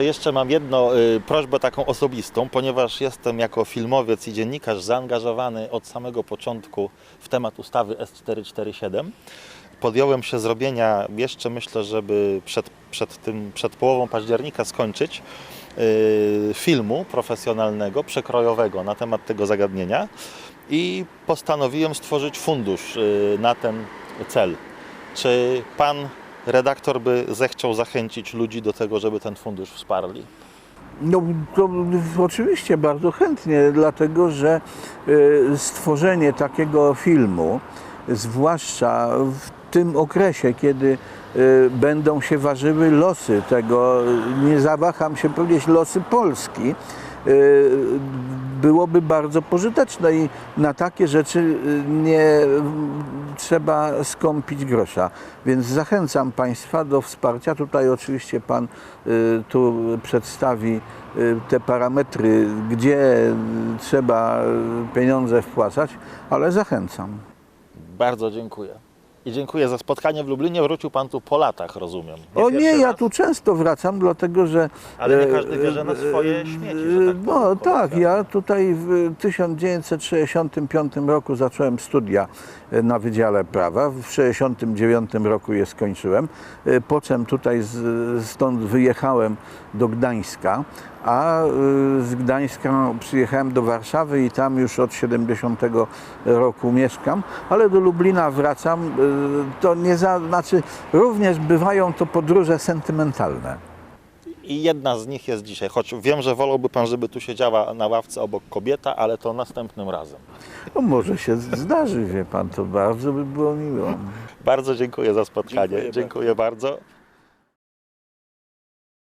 Jeszcze mam jedną y, prośbę taką osobistą, ponieważ jestem jako filmowiec i dziennikarz zaangażowany od samego początku w temat ustawy S447. Podjąłem się zrobienia, jeszcze myślę, żeby przed, przed, tym, przed połową października skończyć, y, filmu profesjonalnego, przekrojowego na temat tego zagadnienia i postanowiłem stworzyć fundusz y, na ten cel. Czy pan redaktor by zechciał zachęcić ludzi do tego, żeby ten fundusz wsparli? No to oczywiście bardzo chętnie, dlatego że y, stworzenie takiego filmu, zwłaszcza w tym okresie, kiedy y, będą się ważyły losy tego, nie zawaham się powiedzieć losy Polski, y, byłoby bardzo pożyteczne i na takie rzeczy y, nie trzeba skąpić grosza. Więc zachęcam Państwa do wsparcia. Tutaj oczywiście Pan y, tu przedstawi y, te parametry, gdzie trzeba pieniądze wpłacać, ale zachęcam. Bardzo dziękuję. I dziękuję za spotkanie w Lublinie. Wrócił pan tu po latach, rozumiem. O nie, pierwszy ja raz? tu często wracam, dlatego że. Ale nie e, każdy wierzy na swoje e, śmieci, że tak No powiem, tak, ja tutaj w 1965 roku zacząłem studia e, na Wydziale Prawa. W 1969 roku je skończyłem. E, Po czym tutaj z, stąd wyjechałem do Gdańska, a e, z Gdańska przyjechałem do Warszawy i tam już od 70 roku mieszkam, ale do Lublina wracam. E, To nie za, znaczy również bywają to podróże sentymentalne. I jedna z nich jest dzisiaj, choć wiem, że wolałby pan, żeby tu siedziała na ławce obok kobieta, ale to następnym razem. No może się zdarzy, wie pan, to bardzo by było miło. Bardzo dziękuję za spotkanie. Dziękuję dziękuję bardzo.